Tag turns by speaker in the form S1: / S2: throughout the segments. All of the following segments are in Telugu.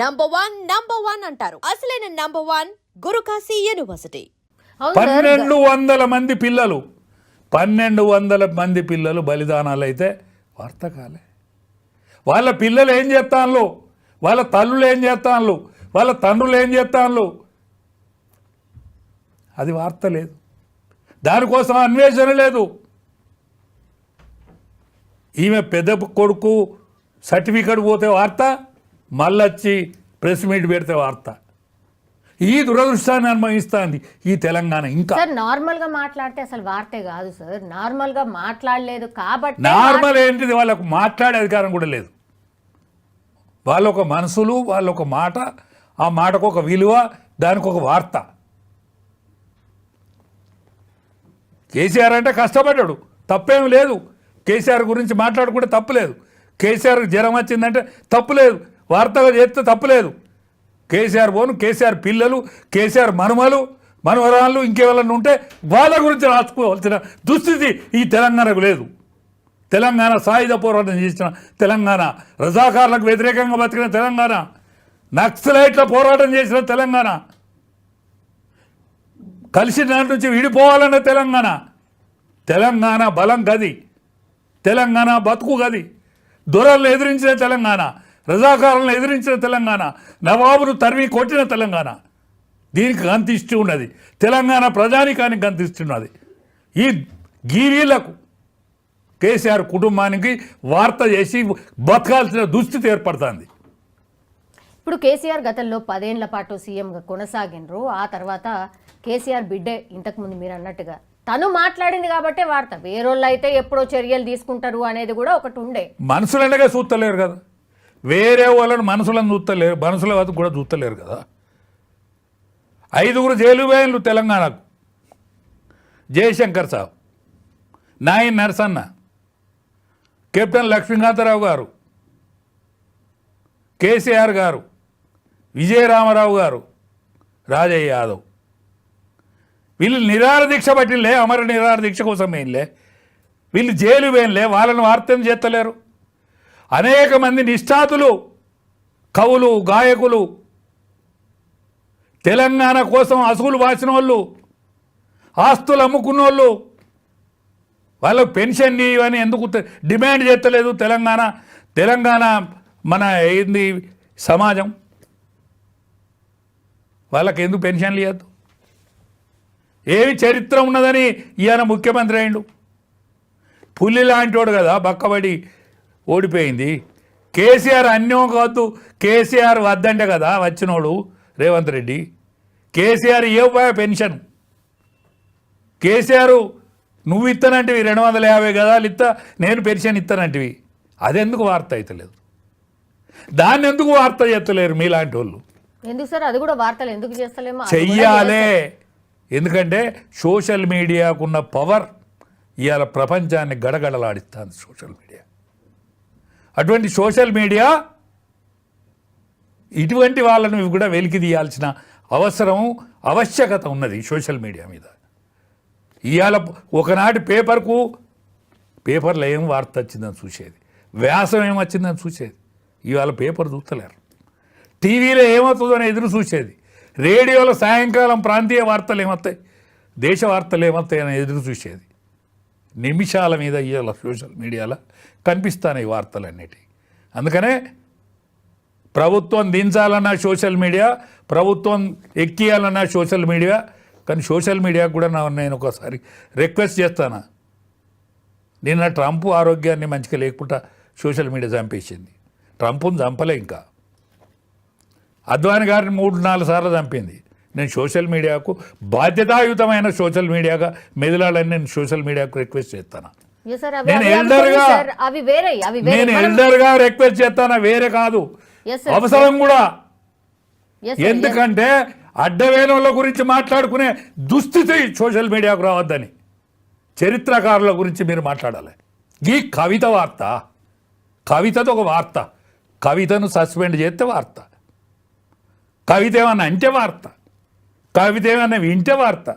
S1: నంబర్ వన్ నంబర్ వన్ అంటారు. అసలైన నంబర్ వన్ గురుకాశీ యూనివర్సిటీ.
S2: పన్నెండు వందల మంది పిల్లలు. పన్నెండు వందల మంది పిల్లలు బలిదానాలు అయితే వార్త కాలే వాళ్ళ పిల్లలు ఏం చేస్తాన్లు? వాళ్ళ తల్లులు ఏం చేస్తాన్లు? వాళ్ళ తండ్రులు ఏం చేస్తాన్లు? అది వార్త లేదు. దానికోసం అన్వేషణ లేదు. ఈమె పెద్ద కొడుకు సర్టిఫికెట్ పోతే వార్త? మళ్ళొచ్చి ప్రెస్ మీట్ పెడితే వార్త. ఈ దురదృష్టాన్ని అనుభవిస్తుంది ఈ తెలంగాణ ఇంకా.
S3: సార్ నార్మల్గా మాట్లాడితే అసలు వార్తే కాదు సార్. నార్మల్గా మాట్లాడలేదు కాబట్టి
S2: నార్మల్ ఏంటిది? వాళ్ళకు మాట్లాడే అధికారం కూడా లేదు. వాళ్ళొక మనసులు వాళ్ళొక మాట ఆ మాటకు ఒక విలువ దానికి ఒక వార్త. కేసీఆర్ అంటే కష్టపడ్డాడు. తప్పేం లేదు. కేసీఆర్ గురించి మాట్లాడుకుంటే తప్పులేదు కేసీఆర్ జ్వరం వచ్చిందంటే తప్పులేదు వార్తగా చేస్తే తప్పలేదు. కేసీఆర్ పోను కేసీఆర్ పిల్లలు కేసీఆర్ మనుమలు మనవరాళ్ళు ఇంకెవరన్నా ఉంటే వాళ్ళ గురించి రాసుకోవాల్సిన దుస్థితి ఈ తెలంగాణకు లేదు. తెలంగాణ సాయుధ పోరాటం చేసిన తెలంగాణ రజాకారులకు వ్యతిరేకంగా బతికిన తెలంగాణ నక్సలైట్ల పోరాటం చేసిన తెలంగాణ కలిసి దాని నుంచి విడిపోవాలన్న తెలంగాణ తెలంగాణ బలం గది తెలంగాణ బతుకు గది దొరలను ఎదిరించిన తెలంగాణ రజాకారులను ఎదిరించిన తెలంగాణ నవాబును తరిమి కొట్టిన తెలంగాణ. దీనికి గంతిస్తూ ఉన్నది. తెలంగాణ ప్రజానికానికి గంతిస్తున్నది. ఈ గీరీలకు కేసీఆర్ కుటుంబానికి వార్త చేసి బతకాల్సిన దుస్థితి ఏర్పడుతుంది.
S3: ఇప్పుడు కేసీఆర్ గతంలో పదేళ్ళ పాటు సీఎంగా కొనసాగినరు ఆ తర్వాత కేసీఆర్ బిడ్డే ఇంతకుముందు మీరు అన్నట్టుగా. తను మాట్లాడింది కాబట్టే వార్త. వేరోళ్ళు అయితే ఎప్పుడో చర్యలు తీసుకుంటారు అనేది కూడా ఒకటి ఉండే.
S2: మనుషులనగా చూస్తలేరు కదా. వేరే వాళ్ళని మనసులను చూస్తలేరు మనసుల వద్ద కూడా చూస్తలేరు కదా. ఐదుగురు జైలు వేయన్లు తెలంగాణకు. జయశంకర్ సాబ్ నాయన్ నరసన్న కెప్టెన్ లక్ష్మీకాంతరావు గారు కేసీఆర్ గారు విజయరామరావు గారు రాజయ్య యాదవ్. వీళ్ళు నిరార దీక్ష పట్టిలే అమర నిరార దీక్ష కోసం వేయలే వీళ్ళు జైలు వేయలే వాళ్ళని వార్తం చేస్తలేరు. అనేక మంది నిష్ఠాతులు కవులు గాయకులు తెలంగాణ కోసం అసుగులు వాసిన వాళ్ళు ఆస్తులు అమ్ముకున్న వాళ్ళు వాళ్ళకు పెన్షన్ ఇవని ఎందుకు డిమాండ్ చేస్తలేదు తెలంగాణ తెలంగాణ మన ఏంది సమాజం? వాళ్ళకి ఎందుకు పెన్షన్లు ఇవ్వద్దు? ఏమి చరిత్ర ఉన్నదని ఈయన ముఖ్యమంత్రి అయిండు. లాంటి లాంటివాడు కదా బక్కబడి ఓడిపోయింది. కేసీఆర్ అన్యం కాదు కేసీఆర్ వద్దంటే కదా వచ్చినోడు రేవంత్ రెడ్డి. కేసీఆర్ ఏ పెన్షన్. కేసీఆర్ నువ్వు ఇస్తానంటివి రెండు వందల యాభై గదాలు ఇస్తా నేను పెన్షన్ ఇస్తానంటివి అదెందుకు వార్త అవుతలేదు దాన్ని ఎందుకు వార్త చేస్తలేరు మీలాంటి వాళ్ళు?
S3: ఎందుకు సార్? అది కూడా వార్తలు ఎందుకు చేస్తలేమో
S2: చెయ్యాలే. ఎందుకంటే సోషల్ మీడియాకున్న పవర్ ఇవాళ ప్రపంచాన్ని గడగడలాడిస్తుంది సోషల్ మీడియా. అటువంటి సోషల్ మీడియా ఇటువంటి వాళ్ళని కూడా వెలికి తీయాల్సిన అవసరం ఆవశ్యకత ఉన్నది సోషల్ మీడియా మీద. ఇవాళ ఒకనాటి పేపర్కు పేపర్లో ఏం వార్త వచ్చిందని చూసేది? వ్యాసం ఏమొచ్చిందని చూసేది? ఇవాళ పేపర్ చూస్తలేరు టీవీలో ఏమవుతుందని ఎదురు చూసేది. రేడియోలో సాయంకాలం ప్రాంతీయ వార్తలు ఏమవుతాయి దేశ వార్తలు ఏమవుతాయి అని ఎదురు చూసేది. నిమిషాల మీద ఇవాళ సోషల్ మీడియాలో కనిపిస్తాను వార్తలన్నిటి. అందుకనే ప్రభుత్వం దించాలన్న సోషల్ మీడియా ప్రభుత్వం ఎక్కియాలన్న సోషల్ మీడియా కానీ సోషల్ మీడియా కూడా నా నేను ఒకసారి రిక్వెస్ట్ చేస్తాను? నిన్న ట్రంప్ ఆరోగ్యాన్ని మంచిగా లేకుండా సోషల్ మీడియా చంపేసింది. ట్రంప్ను చంపలే ఇంకా. అద్వాని గారిని మూడు నాలుగు సార్లు చంపింది. నేను సోషల్ మీడియాకు బాధ్యతాయుతమైన సోషల్ మీడియాగా మెదలాలని నేను సోషల్ మీడియాకు రిక్వెస్ట్ చేస్తాను. నేను ఎల్డర్గా- నేను ఎల్డర్గా రిక్వెస్ట్ చేస్తాను? వేరే కాదు. అవసరం కూడా. ఎందుకంటే అడ్డవేలంల గురించి మాట్లాడుకునే దుస్థితి సోషల్ మీడియాకు రావద్దని చరిత్రకారుల గురించి మీరు మాట్లాడాలి. ఈ కవిత వార్త కవితది ఒక వార్త. కవితను సస్పెండ్ చేస్తే వార్త. కవిత ఏమన్నా అంటే వార్త. కవిత ఏమన్నా వింటే వార్త?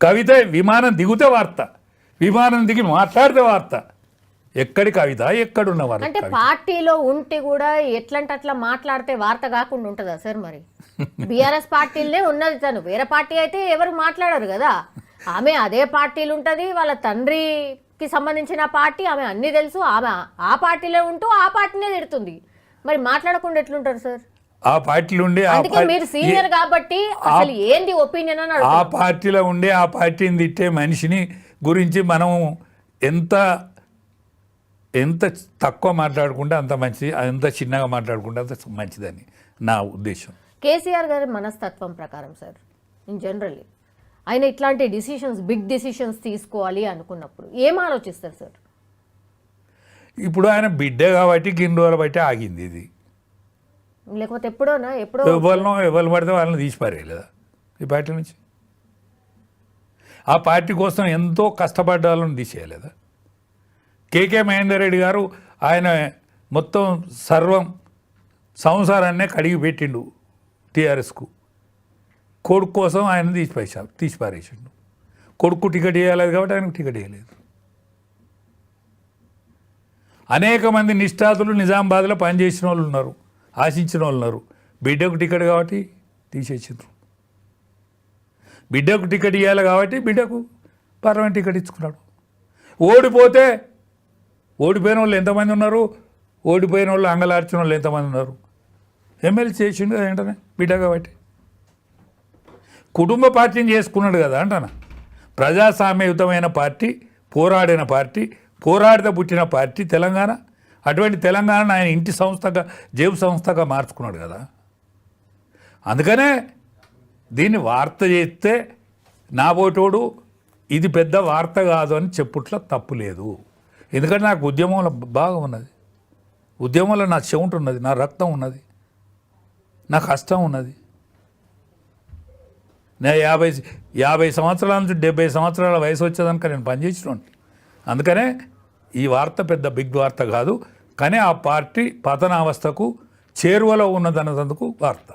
S2: కవిత విమానం దిగితే వార్త? విమానం దిగి మాట్లాడితే వార్త? ఎక్కడి కవిత ఎక్కడున్న వారు
S3: అంటే పార్టీలో ఉంటే కూడా ఎట్లంటే అట్లా మాట్లాడితే వార్త కాకుండా ఉంటుందా సార్ మరి? బీఆర్ఎస్ పార్టీలనే ఉన్నది తను. వేరే పార్టీ అయితే ఎవరు మాట్లాడరు కదా. ఆమె అదే పార్టీలు ఉంటుంది వాళ్ళ తండ్రికి సంబంధించిన పార్టీ ఆమె అన్ని తెలుసు ఆమె ఆ పార్టీలో ఉంటూ ఆ పార్టీనే తిడుతుంది. మరి మాట్లాడకుండా ఎట్లుంటారు సార్?
S2: ఆ పార్టీలో ఉండి
S3: మీరు సీనియర్ కాబట్టి అసలు ఏంది ఒపీనియన్ అని
S2: ఆ. పార్టీలో ఉండే ఆ పార్టీని తిట్టే మనిషిని గురించి మనం ఎంత ఎంత తక్కువ మాట్లాడుకుంటే అంత మంచిది ఎంత చిన్నగా మాట్లాడుకుంటే అంత మంచిదని నా ఉద్దేశం.
S3: కేసీఆర్ గారి మనస్తత్వం ప్రకారం సార్ ఇన్ జనరల్లీ ఆయన ఇట్లాంటి డిసిషన్స్ బిగ్ డిసిషన్స్ తీసుకోవాలి అనుకున్నప్పుడు ఏం ఆలోచిస్తారు సార్
S2: ఇప్పుడు ఆయన బిడ్డ కాబట్టి గిన్ని రోజులు బట్టి ఆగింది ఇది.
S3: లేకపోతే ఎప్పుడోనా ఎప్పుడో
S2: ఎవరినో ఎవరు పడితే వాళ్ళని తీసి పారేయలేదా ఈ పార్టీ నుంచి? ఆ పార్టీ కోసం ఎంతో కష్టపడ్డ వాళ్ళని తీసేయలేదా? కేకే మహేందర్ రెడ్డి గారు ఆయన మొత్తం సర్వం సంసారాన్నే కడిగి పెట్టిండు టీఆర్ఎస్కు. కొడుకు కోసం ఆయన తీసి పైసా తీసి పారేసిండు కొడుకు టికెట్ ఇవ్వలేదు కాబట్టి ఆయనకు టికెట్ ఇవ్వలేదు అనేక మంది నిష్ఠాతులు నిజామాబాద్లో పనిచేసిన వాళ్ళు ఉన్నారు. ఆశించిన వాళ్ళు ఉన్నారు. బిడ్డకు టికెట్ కాబట్టి తీసేసిండ్రు. బిడ్డకు టికెట్ ఇవ్వాలి కాబట్టి బిడ్డకు పార్లమెంట్ టికెట్ ఇచ్చుకున్నాడు. ఓడిపోతే ఓడిపోయిన వాళ్ళు ఎంతమంది ఉన్నారు? ఓడిపోయిన వాళ్ళు అంగలార్చిన వాళ్ళు ఎంతమంది ఉన్నారు? ఎమ్మెల్యే చేసిండు కదా ఏంటనే బిడ్డ కాబట్టి. కుటుంబ పార్టీని చేసుకున్నాడు కదా అంటాను? ప్రజాస్వామ్యయుతమైన పార్టీ పోరాడిన పార్టీ పోరాడితే పుట్టిన పార్టీ తెలంగాణ అటువంటి తెలంగాణ ఆయన ఇంటి సంస్థగా జేబు సంస్థగా మార్చుకున్నాడు కదా. అందుకనే దీన్ని వార్త చేస్తే నా పోటోడు ఇది పెద్ద వార్త కాదు అని చెప్పుట్లో తప్పు లేదు. ఎందుకంటే నాకు ఉద్యమంలో బాగా ఉన్నది. ఉద్యమంలో నా చెవుంటు ఉన్నది నా రక్తం ఉన్నది నా కష్టం ఉన్నది. నేను యాభై యాభై సంవత్సరాల నుంచి డెబ్బై సంవత్సరాల వయసు వచ్చేదానికి నేను పనిచేసినాను అందుకనే ఈ వార్త పెద్ద బిగ్ వార్త కాదు కానీ ఆ పార్టీ పతనావస్థకు చేరువలో ఉన్నదన్నదందుకు వార్త.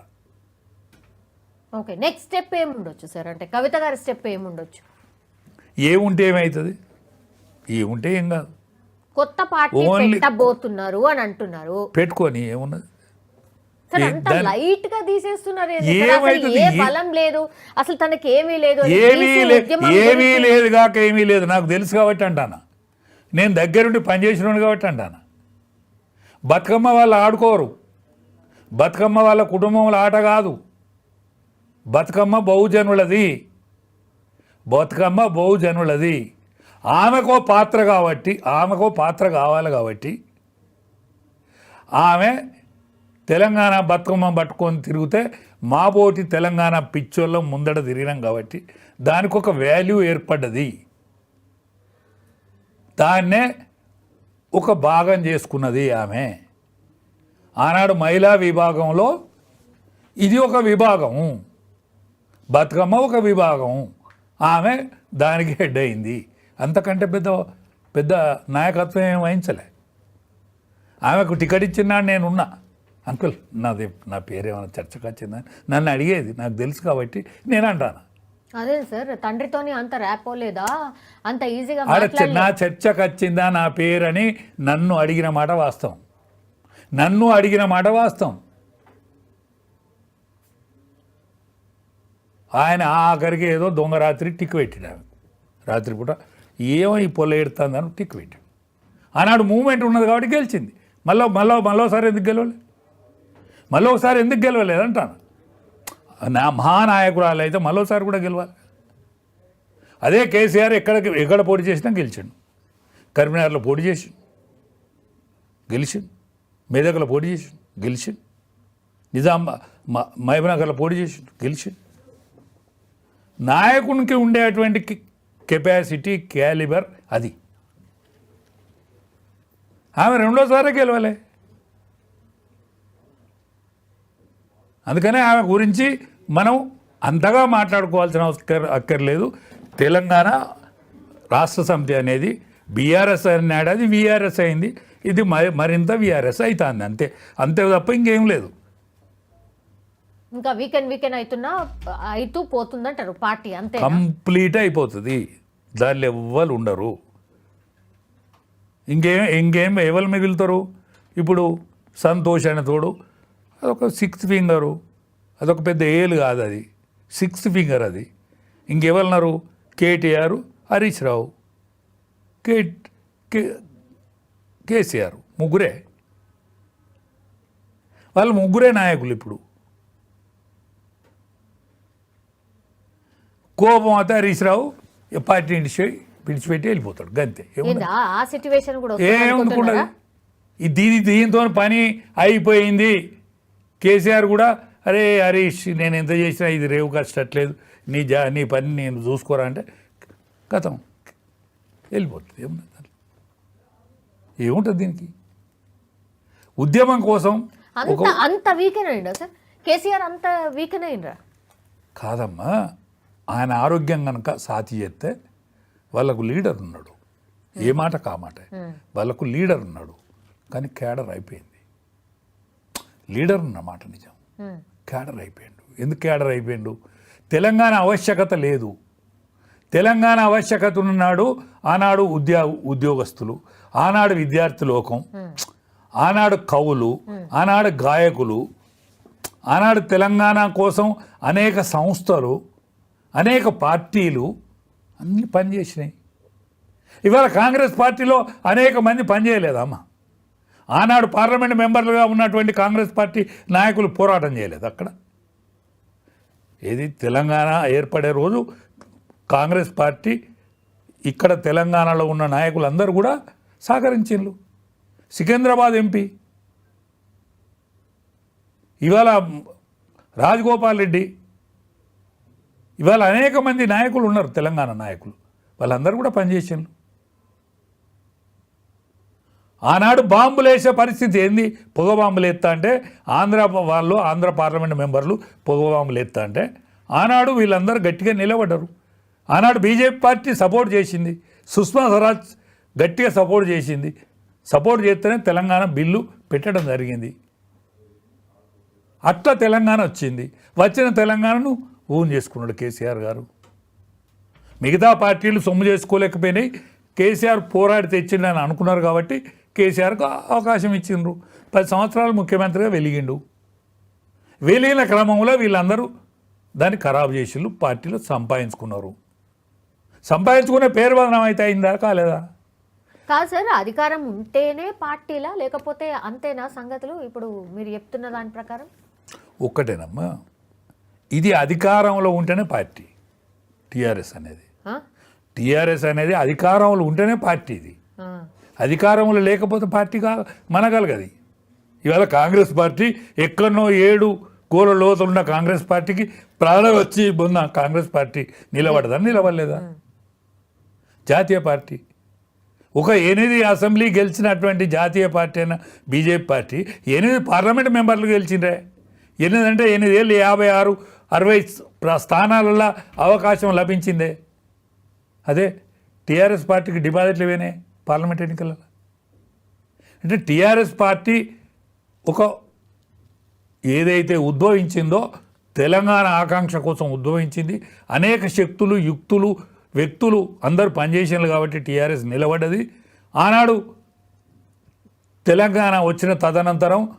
S3: ఓకే నెక్స్ట్ స్టెప్ ఏముండొచ్చు సార్ అంటే కవిత గారి స్టెప్ ఏముండొచ్చు?
S2: ఏముంటే ఏమవుతుంది ఏముంటే ఏం కాదు.
S3: కొత్త పార్టీ పెట్టబోతున్నారు అని అంటున్నారు.
S2: పెట్టుకొని ఏమున్నది?
S3: లైట్గా తీసేస్తున్నారు? ఏ బలం లేదు. అసలు తనకి ఏమీ లేదు
S2: ఏమీ లేదు కాక ఏమీ లేదు నాకు తెలుసు కాబట్టి అంటాను? నేను దగ్గరుండి పనిచేసినాను కాబట్టి అంటాను? బతుకమ్మ వాళ్ళు ఆడుకోరు. బతుకమ్మ వాళ్ళ కుటుంబంలో ఆట కాదు. బతుకమ్మ బహుజనులది. బతుకమ్మ బహుజనులది. ఆమెకో పాత్ర కాబట్టి ఆమెకో పాత్ర కావాలి కాబట్టి ఆమె తెలంగాణ బతుకమ్మ పట్టుకొని తిరిగితే మాబోటి తెలంగాణ పిచ్చోళ్ళం ముందడ తిరిగినాం కాబట్టి దానికి ఒక వాల్యూ ఏర్పడ్డది. దాన్నే ఒక భాగం చేసుకున్నది ఆమె. ఆనాడు మహిళా విభాగంలో ఇది ఒక విభాగం బతుకమ్మ ఒక విభాగం ఆమె దానికి హెడ్ అయింది. అంతకంటే పెద్ద పెద్ద నాయకత్వం ఏం వహించలే. ఆమెకు టికెట్ ఇచ్చినాడు నేనున్నా. అంకుల్ నాది నా పేరేమైనా చర్చకు వచ్చిందని నన్ను అడిగేది నాకు తెలుసు కాబట్టి నేను అంటాను?
S3: అదే సార్ తండ్రితోని అంత ర్యాపో లేదా అంత ఈజీగా
S2: నా చర్చకు వచ్చిందా నా పేరని నన్ను అడిగిన మాట వాస్తవం. నన్ను అడిగిన మాట వాస్తవం. ఆయన ఆఖరికి ఏదో దొంగ రాత్రి టిక్ పెట్టాడు ఆమె. రాత్రిపూట ఏమో ఈ పొల ఎడుతుందని టిక్ పెట్టాడు. ఆనాడు మూమెంట్ ఉన్నది కాబట్టి గెలిచింది. మళ్ళీ మళ్ళీ మళ్ళోసారి ఎందుకు గెలవలేదు మళ్ళీ ఒకసారి ఎందుకు గెలవలేదు అంటాను. నా మహానాయకురాలు అయితే మరోసారి కూడా గెలవాలి. అదే కేసీఆర్ ఎక్కడ ఎక్కడ పోటీ చేసినా గెలిచాడు. కరీంనగర్లో పోటీ చేసిండు. గెలిచిండు. మేదకలో పోటీ చేసిండు. గెలిచిండు. నిజాం మ- మహబూబ్నగర్లో పోటీ చేసిండు. గెలిచిండు. నాయకునికి ఉండేటువంటి కెపాసిటీ క్యాలిబర్ అది. ఆమె రెండోసారి గెలవలే. అందుకనే ఆమె గురించి మనం అంతగా మాట్లాడుకోవాల్సిన అవసరం అక్కర్లేదు. తెలంగాణ రాష్ట్ర సమితి అనేది బీఆర్ఎస్ అన్నాడు అది వీఆర్ఎస్ అయింది. ఇది మరి మరింత వీఆర్ఎస్ అవుతుంది అంతే. అంతే తప్ప ఇంకేం లేదు.
S3: ఇంకా వీకెండ్ వీకెండ్ అవుతున్నా అయితూ పోతుందంటారు పార్టీ అంతే
S2: కంప్లీట్ అయిపోతుంది. దానిలో ఎవ్వరు ఉండరు. ఇంకేం ఇంకేం ఎవరు మిగులుతారు? ఇప్పుడు సంతోష్ అనే తోడు అదొక సిక్స్త్ ఫింగరు అదొక పెద్ద ఏలు కాదు అది. సిక్స్త్ ఫింగర్ అది. ఇంకెవరున్నారు? కేటీఆర్ హరీష్ రావు. కే కే కేసీఆర్ ముగ్గురే. వాళ్ళు ముగ్గురే నాయకులు ఇప్పుడు. కోపం అయితే హరీష్ రావు పార్టీ విడిచి విడిచిపెట్టి వెళ్ళిపోతాడు. గంతే. ఏముంది? దీని దీంతో పని అయిపోయింది. కేసీఆర్ కూడా అరే హరీష్ నేను ఎంత చేసినా ఇది రేవు కష్టట్లేదు. నీ జా నీ పని నేను చూసుకోరా అంటే కథం. వెళ్ళిపోతుంది. ఏముంది? దాంట్లో? ఏముంటుంది దీనికి? ఉద్యమం కోసం
S3: అంత అంత వీకెన్ సార్? కేసీఆర్ అంత వీకెన్ అయినరా
S2: కాదమ్మా. ఆయన ఆరోగ్యం కనుక సాతి చేస్తే వాళ్ళకు లీడర్ ఉన్నాడు. ఏ మాట కామాట వాళ్ళకు లీడర్ ఉన్నాడు. కానీ క్యాడర్ అయిపోయింది. లీడర్ ఉన్నమాట నిజం క్యాడర్ అయిపోయిండు. ఎందుకు క్యాడర్ అయిపోయిండు? తెలంగాణ ఆవశ్యకత లేదు. తెలంగాణ ఆవశ్యకత ఉన్నాడు ఆనాడు ఉద్యో ఉద్యోగస్తులు ఆనాడు విద్యార్థి లోకం ఆనాడు కవులు ఆనాడు గాయకులు ఆనాడు తెలంగాణ కోసం అనేక సంస్థలు అనేక పార్టీలు అన్ని పనిచేసినాయి. ఇవాళ కాంగ్రెస్ పార్టీలో అనేక మంది పనిచేయలేదమ్మా. ఆనాడు పార్లమెంట్ మెంబర్లుగా ఉన్నటువంటి కాంగ్రెస్ పార్టీ నాయకులు పోరాటం చేయలేదు అక్కడ. ఏది తెలంగాణ ఏర్పడే రోజు కాంగ్రెస్ పార్టీ ఇక్కడ తెలంగాణలో ఉన్న నాయకులందరూ కూడా సహకరించిండ్రు. సికింద్రాబాద్ ఎంపీ. ఇవాళ రాజగోపాల్ రెడ్డి. ఇవాళ అనేక మంది నాయకులు ఉన్నారు తెలంగాణ నాయకులు. వాళ్ళందరూ కూడా పనిచేసిండ్రు. ఆనాడు బాంబులు వేసే పరిస్థితి ఏంది? పొగ బాంబులు ఎత్తా అంటే ఆంధ్ర వాళ్ళు ఆంధ్ర పార్లమెంట్ మెంబర్లు పొగ బాంబులు ఎత్తా అంటే ఆనాడు వీళ్ళందరూ గట్టిగా నిలబడ్డరు. ఆనాడు బీజేపీ పార్టీ సపోర్ట్ చేసింది. సుష్మా స్వరాజ్ గట్టిగా సపోర్ట్ చేసింది. సపోర్ట్ చేస్తేనే తెలంగాణ బిల్లు పెట్టడం జరిగింది. అట్లా తెలంగాణ వచ్చింది. వచ్చిన తెలంగాణను ఊన్ చేసుకున్నాడు కేసీఆర్ గారు. మిగతా పార్టీలు సొమ్ము చేసుకోలేకపోయినాయి. కేసీఆర్ పోరాడి తెచ్చిండని అనుకున్నారు కాబట్టి కేసీఆర్కు అవకాశం ఇచ్చిండ్రు. పది సంవత్సరాలు ముఖ్యమంత్రిగా వెలిగిండు. వెలిగిన క్రమంలో వీళ్ళందరూ దాన్ని ఖరాబు చేసిళ్ళు పార్టీలో సంపాదించుకున్నారు. సంపాదించుకునే పేరు బదనం అయితే అయిందా కాలేదా?
S3: కాదు సార్ అధికారం ఉంటేనే పార్టీలా లేకపోతే అంతేనా సంగతులు? ఇప్పుడు మీరు చెప్తున్న దాని ప్రకారం?
S2: ఒక్కటేనమ్మా. ఇది అధికారంలో ఉంటేనే పార్టీ టీఆర్ఎస్ అనేది? టీఆర్ఎస్ అనేది అధికారంలో ఉంటేనే పార్టీ ఇది. అధికారంలో లేకపోతే పార్టీ కా మనగలగది. ఇవాళ కాంగ్రెస్ పార్టీ ఎక్కడనో ఏడు గోల లోతున్న కాంగ్రెస్ పార్టీకి ప్రాణం వచ్చి ఉన్న కాంగ్రెస్ పార్టీ నిలబడదా నిలబడలేదా? జాతీయ పార్టీ. ఒక ఎనిమిది అసెంబ్లీ గెలిచినటువంటి జాతీయ పార్టీ అయిన బీజేపీ పార్టీ ఎనిమిది పార్లమెంట్ మెంబర్లు గెలిచిండ్రే. ఎనిమిది అంటే ఎనిమిది ఏళ్ళు యాభై ఆరు అరవై స్థానాలలో అవకాశం లభించిందే. అదే టీఆర్ఎస్ పార్టీకి డిపాజిట్లు ఇవేనే పార్లమెంట్ ఎన్నికలలో? అంటే టీఆర్ఎస్ పార్టీ ఒక ఏదైతే ఉద్భవించిందో తెలంగాణ ఆకాంక్ష కోసం ఉద్భవించింది. అనేక శక్తులు యుక్తులు వ్యక్తులు అందరూ పనిచేసినారు కాబట్టి టీఆర్ఎస్ నిలబడ్డది. ఆనాడు తెలంగాణ వచ్చిన తదనంతరం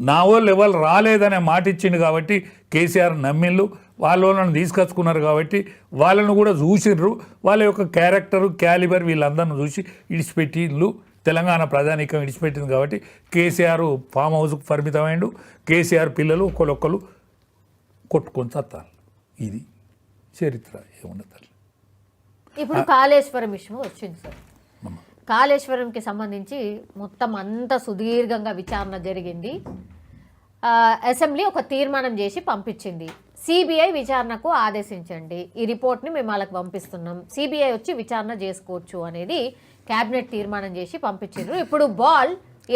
S2: నా వాళ్ళు ఎవరు రాలేదనే మాట ఇచ్చింది కాబట్టి కేసీఆర్ నమ్మిళ్ళు వాళ్ళని తీసుకొచ్చుకున్నారు కాబట్టి వాళ్ళను కూడా చూసిండ్రు వాళ్ళ యొక్క క్యారెక్టరు క్యాలిబర్ వీళ్ళందరిని చూసి ఇడిచిపెట్టిళ్ళు తెలంగాణ ప్రజానీకం ఇడిచిపెట్టింది కాబట్టి కేసీఆర్ ఫామ్ హౌస్కు పరిమితమైండు. కేసీఆర్ పిల్లలు ఒకళ్ళొక్కరు కొట్టుకొని చత్తారు. ఇది చరిత్ర ఏమున్నది
S3: ఇప్పుడు కాళేశ్వరం ఇష్యూ వచ్చింది సార్. కాళేశ్వరంకి సంబంధించి మొత్తం అంత సుదీర్ఘంగా విచారణ జరిగింది. అసెంబ్లీ ఒక తీర్మానం చేసి పంపించింది. సిబిఐ విచారణకు ఆదేశించండి. ఈ రిపోర్ట్ని మేము వాళ్ళకి పంపిస్తున్నాం. సిబిఐ వచ్చి విచారణ చేసుకోవచ్చు అనేది కేబినెట్ తీర్మానం చేసి పంపించారు ఇప్పుడు బాల్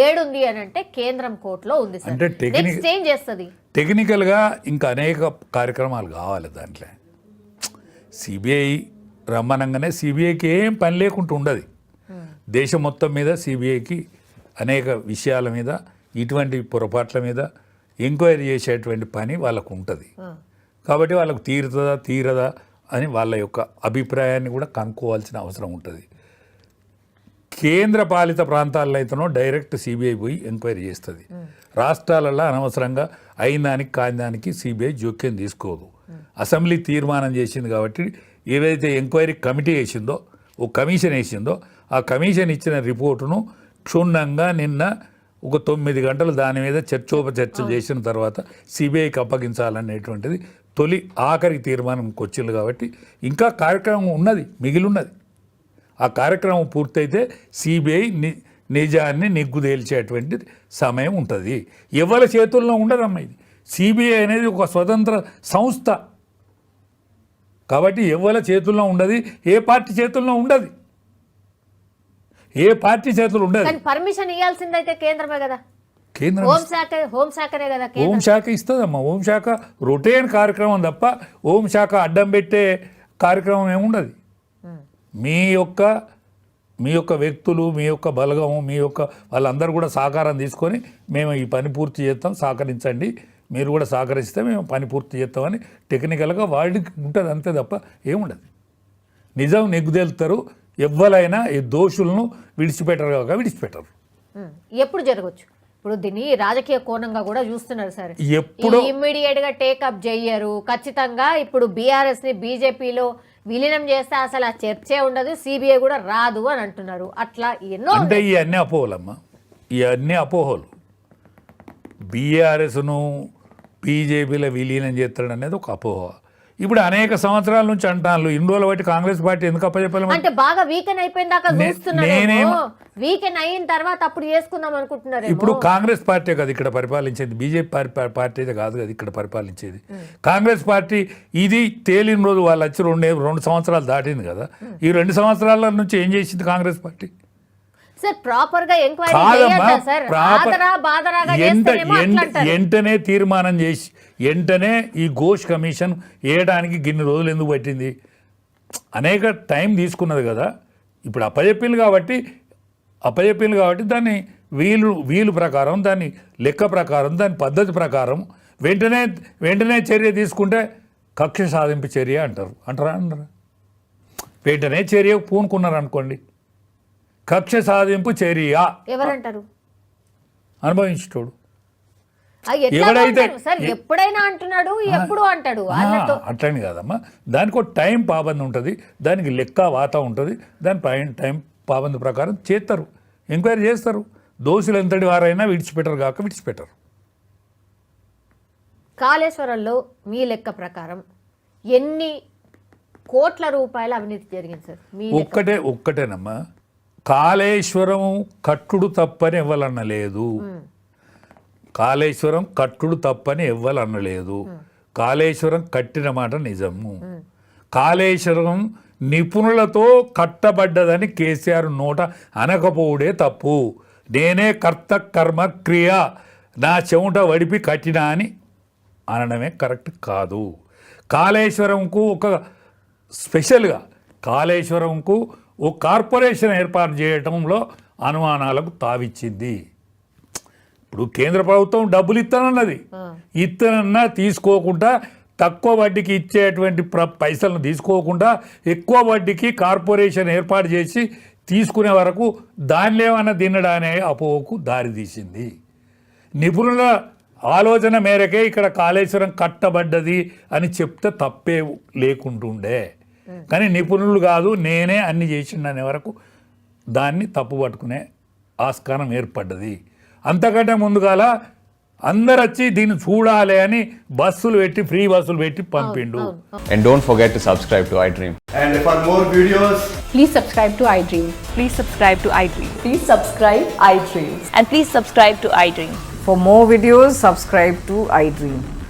S3: ఏడుంది అని అంటే కేంద్రం కోర్టులో ఉంది సార్.
S2: అంటే
S3: నెక్స్ట్ ఏం చేస్తుంది?
S2: టెక్నికల్గా ఇంకా అనేక కార్యక్రమాలు కావాలి దాంట్లో. సిబిఐ రమ్మనంగానే సిబిఐకి ఏం పని లేకుండా ఉండదు. దేశం మొత్తం మీద సిబిఐకి అనేక విషయాల మీద ఇటువంటి పొరపాట్ల మీద ఎంక్వైరీ చేసేటువంటి పని వాళ్ళకు ఉంటుంది. కాబట్టి వాళ్ళకు తీరుతుందా తీరదా అని వాళ్ళ యొక్క అభిప్రాయాన్ని కూడా కనుక్కోవాల్సిన అవసరం ఉంటుంది. కేంద్ర పాలిత ప్రాంతాల్లో అయితేనో డైరెక్ట్ సిబిఐ పోయి ఎంక్వైరీ చేస్తుంది. రాష్ట్రాలలో అనవసరంగా అయిన దానికి కాని దానికి సిబిఐ జోక్యం తీసుకోదు. అసెంబ్లీ తీర్మానం చేసింది కాబట్టి ఏదైతే ఎంక్వైరీ కమిటీ వేసిందో ఓ కమిషన్ వేసిందో ఆ కమిషన్ ఇచ్చిన రిపోర్టును క్షుణ్ణంగా నిన్న ఒక తొమ్మిది గంటలు దాని మీద చర్చోపచర్చలు చేసిన తర్వాత సిబిఐకి అప్పగించాలనేటువంటిది తొలి ఆఖరి తీర్మానంకి వచ్చింది కాబట్టి ఇంకా కార్యక్రమం ఉన్నది మిగిలి ఉన్నది ఆ కార్యక్రమం పూర్తయితే సిబిఐ ని నిజాన్ని నిగ్గుదేల్చేటువంటి సమయం ఉంటుంది. ఎవరి చేతుల్లో ఉండదమ్మా ఇది? సిబిఐ అనేది ఒక స్వతంత్ర సంస్థ. కాబట్టి ఎవరి చేతుల్లో ఉండదు ఏ పార్టీ చేతుల్లో ఉండదు. ఏ పార్టీ చేతులు ఉండదు.
S3: పర్మిషన్ ఇవ్వాల్సిందైతే కేంద్రమే కదా.
S2: కేంద్రం
S3: హోంశాఖ హోంశాఖనే కదా
S2: హోంశాఖ ఇస్తుందమ్మా. హోంశాఖ రొటేన్ కార్యక్రమం తప్ప హోంశాఖ అడ్డం పెట్టే కార్యక్రమం ఏముండదు మీ యొక్క మీ యొక్క వ్యక్తులు మీ యొక్క బలగం మీ యొక్క వాళ్ళందరూ కూడా సహకారం తీసుకొని మేము ఈ పని పూర్తి చేస్తాం సహకరించండి. మీరు కూడా సహకరిస్తే మేము పని పూర్తి చేస్తామని టెక్నికల్గా వాళ్ళకి ఉంటుంది అంతే తప్ప ఏముండదు నిజం నెగ్గుదేలుతారు. ఎవ్వరైనా ఈ దోషులను విడిచిపెట్టరు కాక విడిచిపెట్టరు.
S3: ఉమ్. ఎప్పుడు జరగచ్చు? ఇప్పుడు దీన్ని రాజకీయ కోణంగా కూడా చూస్తున్నారు సార్.
S2: ఎప్పుడో
S3: ఇమ్మీడియట్గా టేకప్ చెయ్యరు ఖచ్చితంగా ఇప్పుడు బీఆర్ఎస్ని బీజేపీలో విలీనం చేస్తే అసలు ఆ చర్చే ఉండదు సిబిఐ కూడా రాదు అని అంటున్నారు. అట్లా ఎన్నో
S2: అంటే ఇవన్నీ అపోహలమ్మా. ఇవన్నీ అపోహలు. బీఆర్ఎస్ను బీజేపీలో విలీనం చేస్తాడు అనేది ఒక అపోహ. ఇప్పుడు అనేక సంవత్సరాల నుంచి అంటాను ఇన్ని రోజులు బట్టి కాంగ్రెస్ పార్టీ ఎందుకు అప్పచెప్పాలి
S3: అంటే బాగా వీకెన్ అయిపోయిన దాకా
S2: నే-
S3: చూస్తున్నారు
S2: నేనేం-
S3: వీకెన్ అయిన తర్వాత అప్పుడు చేసుకుందాం అనుకుంటున్నారు
S2: ఇప్పుడు కాంగ్రెస్ పార్టీ కదా ఇక్కడ పరిపాలించేది. బీజేపీ పార్టీ పార్టీ అయితే కాదు కదా ఇక్కడ పరిపాలించేది. కాంగ్రెస్ పార్టీ ఇది తేలిన రోజు వాళ్ళు వచ్చి రెండు రెండు సంవత్సరాలు దాటింది కదా. ఈ రెండు సంవత్సరాల నుంచి ఏం చేసింది కాంగ్రెస్ పార్టీ? వెంటనే తీర్మానం చేసి వెంటనే ఈ ఘోష్ కమిషన్ వేయడానికి గిన్ని రోజులు ఎందుకు పట్టింది? అనేక టైం తీసుకున్నది కదా. ఇప్పుడు అప్పచెప్పింది కాబట్టి అప్పచెప్పింది కాబట్టి దాన్ని వీలు వీలు ప్రకారం దాని లెక్క ప్రకారం దాని పద్ధతి ప్రకారం వెంటనే వెంటనే చర్య తీసుకుంటే కక్ష సాధింపు చర్య అంటారు. అంటారా అంటారా? వెంటనే చర్య పూనుకున్నారు అనుకోండి కక్ష సాధింపు చర్య.
S3: ఎవరంటారు?
S2: అనుభవించేటోడు.
S3: ఎట్లా
S2: ఎవడైతే-
S3: ఎప్పుడైనా అంటున్నాడు ఎప్పుడు అంటాడు?
S2: అట్లని కాదమ్మా. దానికి ఒక టైం పాబంది ఉంటుంది దానికి లెక్క వాత ఉంటుంది దాని పైన టైం పాబంది ప్రకారం చేస్తారు ఎంక్వైరీ చేస్తారు. దోషులు ఎంతటి వారైనా విడిచిపెట్టరు కాక విడిచిపెట్టరు.
S3: కాళేశ్వరంలో మీ లెక్క ప్రకారం ఎన్ని కోట్ల రూపాయల అవినీతి జరిగింది సార్?
S2: ఒక్కటే ఒక్కటేనమ్మా. కాళేశ్వరం కట్టుడు తప్పని ఇవ్వాలనలేదు కాళేశ్వరం కట్టుడు తప్పని ఇవ్వాలనలేదు కాళేశ్వరం కట్టిన మాట నిజము. కాళేశ్వరం నిపుణులతో కట్టబడ్డదని కేసీఆర్ నోట అనకపోవుడే తప్పు. నేనే కర్త కర్మ క్రియ నా చెమట వడిపి కట్టినా అని అనడమే కరెక్ట్ కాదు. కాళేశ్వరంకు ఒక స్పెషల్గా కాళేశ్వరంకు ఓ కార్పొరేషన్ ఏర్పాటు చేయటంలో అనుమానాలకు తావిచ్చింది. ఇప్పుడు కేంద్ర ప్రభుత్వం డబ్బులు ఇస్తానన్నది ఇస్తానన్నా తీసుకోకుండా తక్కువ వడ్డీకి ఇచ్చేటువంటి ప్ర పైసలను తీసుకోకుండా ఎక్కువ వడ్డీకి కార్పొరేషన్ ఏర్పాటు చేసి తీసుకునే వరకు దానిలో ఏమన్నా తినడానే అపోహకు దారితీసింది నిపుణుల ఆలోచన మేరకే ఇక్కడ కాళేశ్వరం కట్టబడ్డది అని చెప్తే తప్పే లేకుంటుండే. కానీ నిపుణులు కాదు నేనే అన్ని చేసిననే వరకు దాన్ని తప్పు పట్టుకునే ఆస్కారం ఏర్పడ్డది. అంతకంటే ముందుగాల అందరు వచ్చి దీన్ని చూడాలి అని బస్సులు పెట్టి ఫ్రీ బస్సులు పెట్టి పంపిండు.
S4: And don't forget subscribe to I Dream
S5: and for more videos
S6: please subscribe to I
S7: Dream please subscribe to
S6: I Dream please
S7: subscribe I Dream and please
S6: subscribe to I Dream for more
S5: videos subscribe to I Dream